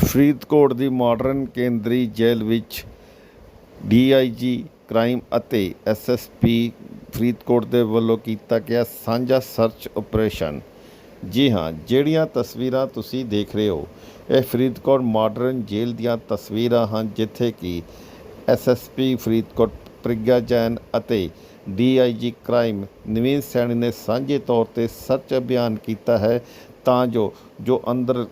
ਫਰੀਦਕੋਟ ਦੀ modern ਕੇਂਦਰੀ ਜੇਲ੍ਹ ਵਿੱਚ DIG crime ਅਤੇ ਐਸਐਸਪੀ ਫਰੀਦਕੋਟ ਦੇ ਵੱਲੋਂ ਕੀਤਾ ਗਿਆ ਸਾਂਝਾ ਸਰਚ ਆਪਰੇਸ਼ਨ ਜੀ ਹਾਂ, ਜਿਹੜੀਆਂ ਤਸਵੀਰਾਂ ਤੁਸੀਂ ਦੇਖ ਰਹੇ ਹੋ, ਇਹ ਫਰੀਦਕੋਟ ਮਾਡਰਨ ਜੇਲ੍ਹ ਦੀਆਂ ਤਸਵੀਰਾਂ ਹਨ, ਜਿੱਥੇ ਕਿ ਐਸਐਸਪੀ ਫਰੀਦਕੋਟ ਪ੍ਰਗਿਆ ਜੈਨ ਅਤੇ ਡੀਆਈਜੀ ਕ੍ਰਾਈਮ ਨਵੀਨ ਸੈਣੀ ਨੇ ਸਾਂਝੇ ਤੌਰ ਤੇ ਸਰਚ ਅਭਿਆਨ ਕੀਤਾ ਹੈ, ਤਾਂ ਜੋ ਜੋ ਅੰਦਰ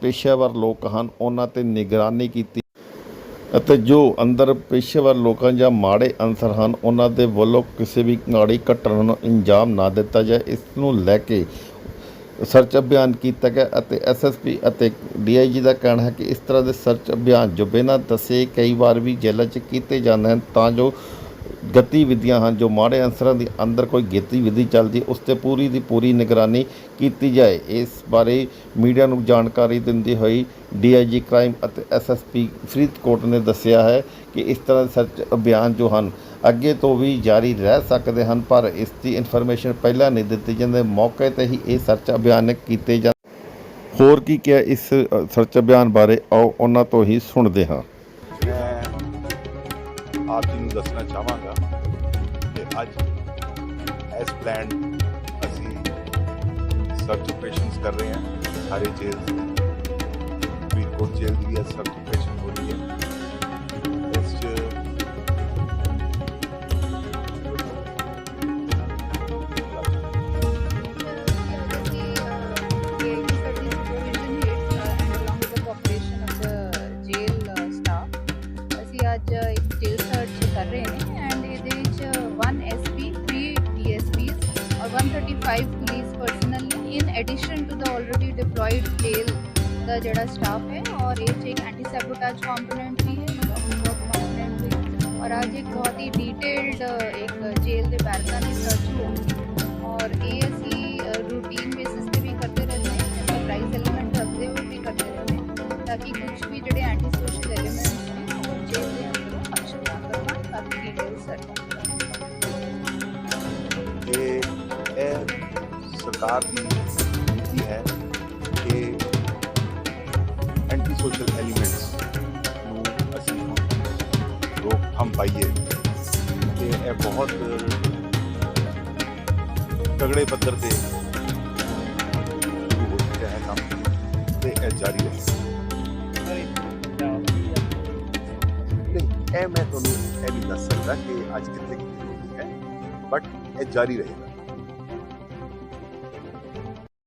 ਪੇਸ਼ੇਵਰ ਲੋਕ ਹਨ, ਉਹਨਾਂ ਤੇ ਨਿਗਰਾਨੀ ਕੀਤੀ ਅਤੇ ਜੋ ਅੰਦਰ ਪੇਸ਼ੇਵਰ ਲੋਕਾਂ ਜਾਂ ਮਾੜੇ ਅਨਸਰ ਹਨ, ਉਹਨਾਂ ਦੇ ਵੱਲੋਂ ਕਿਸੇ ਵੀ ਮਾੜੀ ਘਟਨਾ ਨੂੰ ਅੰਜਾਮ ਨਾ ਦਿੱਤਾ ਜਾਏ। ਇਸ ਨੂੰ ਲੈ ਕੇ ਸਰਚ ਅਭਿਆਨ ਕੀਤਾ ਗਿਆ ਅਤੇ ਐਸਐਸਪੀ ਅਤੇ ਡੀਆਈਜੀ ਦਾ ਕਹਿਣਾ ਹੈ ਕਿ ਇਸ ਤਰ੍ਹਾਂ ਦੇ ਸਰਚ ਅਭਿਆਨ ਜੋ ਬਿਨਾਂ ਦੱਸੇ ਕਈ ਵਾਰ ਵੀ ਜੇਲ੍ਹਾਂ 'ਚ ਕੀਤੇ ਜਾਂਦੇ ਹਨ, ਤਾਂ ਜੋ ਗਤੀਵਿਧੀਆਂ ਹਨ ਜੋ ਮਾੜੇ ਅਨਸਰਾਂ ਦੇ ਅੰਦਰ ਕੋਈ ਗਤੀਵਿਧੀ ਚੱਲਦੀ ਉਸ ਤੇ ਪੂਰੀ ਦੀ ਪੂਰੀ ਨਿਗਰਾਨੀ ਕੀਤੀ ਜਾਏ। ਇਸ ਬਾਰੇ ਮੀਡੀਆ ਨੂੰ ਜਾਣਕਾਰੀ ਦਿੰਦੇ ਹੋਈ ਡੀਆਈਜੀ ਕ੍ਰਾਈਮ ਅਤੇ ਐਸਐਸਪੀ ਫਰੀਦਕੋਟ ਨੇ ਦੱਸਿਆ ਹੈ ਕਿ ਇਸ ਤਰ੍ਹਾਂ ਦੇ ਸਰਚ ਅਭਿਆਨ ਜੋ ਹਨ, ਅੱਗੇ ਤੋਂ ਵੀ ਜਾਰੀ ਰਹਿ ਸਕਦੇ ਹਨ, ਪਰ ਇਸ ਦੀ ਇਨਫੋਰਮੇਸ਼ਨ ਪਹਿਲਾਂ ਨਹੀਂ ਦਿੱਤੀ ਜਾਂਦੀ। ਮੌਕੇ ਤੇ ਹੀ ਇਹ ਸਰਚ ਅਭਿਆਨ ਕੀਤੇ ਜਾ ਹੋਰ ਕੀ ਕਿਹਾ ਇਸ ਸਰਚ ਅਭਿਆਨ ਬਾਰੇ? ਆਓ ਉਹਨਾਂ ਤੋਂ ਹੀ ਸੁਣਦੇ ਹਾਂ। ਆਪ ਜੀ ਨੂੰ ਦੱਸਣਾ ਚਾਹਾਂਗਾ ਕਿ ਅੱਜ ਐਸ ਪਲਾਨ ਅਸੀਂ ਸਰਚ ਆਪਰੇਸ਼ਨਸ ਕਰ ਰਹੇ ਹਾਂ ਸਾਰੇ ਜੇਲ੍ਹ ਫਰੀਦਕੋਟ ਜੇਲ੍ਹ ਦੀ ਵੀ ਸਰਚ ਅੱਜ ਇੱਕ ਜੇਲ ਸਰਚ ਕਰ ਰਹੇ ਨੇ ਐਂਡ ਇਹਦੇ ਵਿੱਚ 1 ਐਸਪੀ 3 ਡੀਐਸਪੀਸ ਔਰ 135 ਪੁਲਿਸ ਪਰਸਨਲ ਨੇ ਇਨ ਐਡੀਸ਼ਨ ਟੂ ਦਾ ਆਲਰੇਡੀ ਡਿਪਲੋਇਡ ਜੇਲ ਦਾ ਜਿਹੜਾ ਸਟਾਫ ਹੈ ਔਰ ਇਹ 'ਚ ਇੱਕ ਐਂਟੀ ਸੈਬੋਟੇਜ ਕੰਪੋਨੈਂਟ ਵੀ ਹੈ ਕੰਪੋਨੈਂਟ ਵੀ ਹੈ। ਔਰ ਅੱਜ ਇੱਕ ਬਹੁਤ ਹੀ ਡਿਟੇਲਡ ਇੱਕ ਜੇਲ ਦੇ ਬੈਰਕਾਂ ਦੀ ਸਰਚ ਹੋਊਗੀ ਔਰ ਇਹ ਸਰਕਾਰ ਦੀ ਨੀਤੀ ਹੈ ਕਿ ਐਂਟੀ ਸੋਸ਼ਲ ਐਲੀਮੈਂਟਸ ਨੂੰ ਅਸੀਂ ਰੋਕ ਰੋਕਥਾਮ ਪਾਈਏ ਤੇ ਇਹ ਬਹੁਤ ਤਗੜੇ ਪੱਧਰ ਤੇ ਸ਼ੁਰੂ ਹੋ ਚੁੱਕਿਆ ਹੈ ਕੰਮ ਤੇ ਇਹ ਜਾਰੀ ਰਹੇ ਨਹੀਂ, ਇਹ ਮੈਂ ਤੁਹਾਨੂੰ ਇਹ ਨਹੀਂ ਦੱਸ ਸਕਦਾ ਕਿ ਅੱਜ ਕਿੱਥੇ ਕਿੱਥੇ ਹੋਣੀ ਹੈ ਬਟ ਇਹ ਜਾਰੀ ਰਹੇਗਾ।